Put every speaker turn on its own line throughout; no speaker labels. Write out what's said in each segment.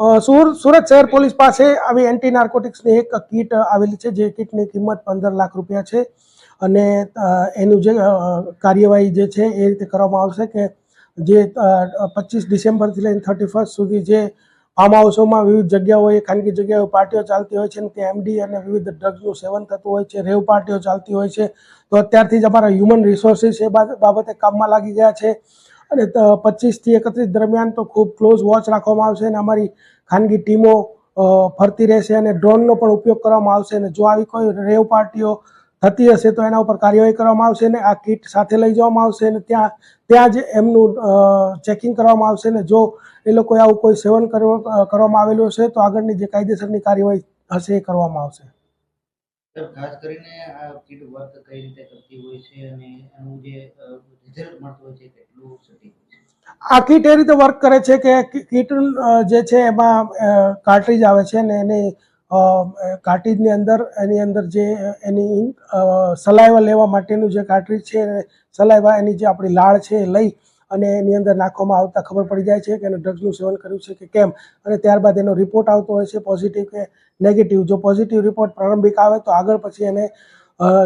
સુરત શહેર પોલીસ પાસે આવી એન્ટી નાર્કોટિક્સની એક કીટ આવેલી છે, જે કીટની કિંમત પંદર લાખ રૂપિયા છે. અને એનું જે કાર્યવાહી જે છે, એ રીતે કરવામાં આવશે કે જે પચીસ ડિસેમ્બરથી લઈને થર્ટી ફર્સ્ટ સુધી જે ફાર્મ હાઉસોમાં વિવિધ જગ્યાઓએ ખાનગી જગ્યાઓ, પાર્ટીઓ ચાલતી હોય છે, અને ત્યાં એમડી અને વિવિધ ડ્રગ્સનું સેવન થતું હોય છે, રેવ પાર્ટીઓ ચાલતી હોય છે. તો અત્યારથી જ અમારા હ્યુમન રિસોર્સિસ એ બાબતે કામમાં લાગી ગયા છે. અને પચીસથી એકત્રીસ દરમિયાન તો ખૂબ ક્લોઝ વોચ રાખવામાં આવશે અને અમારી ખાનગી ટીમો ફરતી રહેશે અને ડ્રોનનો પણ ઉપયોગ કરવામાં આવશે અને જો આવી કોઈ રેવ પાર્ટીઓ થતી હશે તો એના ઉપર કાર્યવાહી કરવામાં આવશે અને આ કીટ સાથે લઈ જવામાં આવશે અને ત્યાં ત્યાં જ એમનું ચેકિંગ કરવામાં આવશે ને જો એ લોકોએ આવું કોઈ સેવન કરવા- કરવામાં આવેલું હશે તો આગળની જે કાયદેસરની કાર્યવાહી હશે એ કરવામાં આવશે.
ખાસ કરીને આ કીટ વર્ક કઈ રીતે કરતી હોય છે અને એનું જે રિઝલ્ટ મળતું હોય છે કેટલું સટીક
આ કીટ એ રીતે વર્ક કરે છે કે કીટ જે છે એમાં કાર્ટ્રીજ આવે છે ને એની કાર્ટ્રીજની અંદર, એની અંદર જે, એની સલાઈવા લેવા માટેનું જે કાર્ટ્રીજ છે સલાઈવા એની જે આપણી લાળ છે એ લઈ અને એની અંદર નાખવામાં આવતા ખબર પડી જાય છે કે એને ડ્રગ્સનું સેવન કર્યું છે કે કેમ? અને ત્યારબાદ એનો રિપોર્ટ આવતો હોય છે પોઝિટિવ કે નેગેટિવ જો પોઝિટિવ રિપોર્ટ પ્રારંભિક આવે તો આગળ પછી એને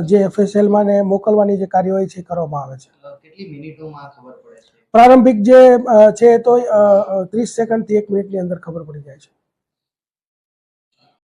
જે એફએસએલમાં ને મોકલવાની જે કાર્યવાહી છે કરવામાં આવે છે.
કેટલી મિનિટોમાં ખબર પડે છે?
પ્રારંભિક જે છે તો ત્રીસ સેકન્ડથી એક મિનિટની અંદર ખબર પડી જાય છે.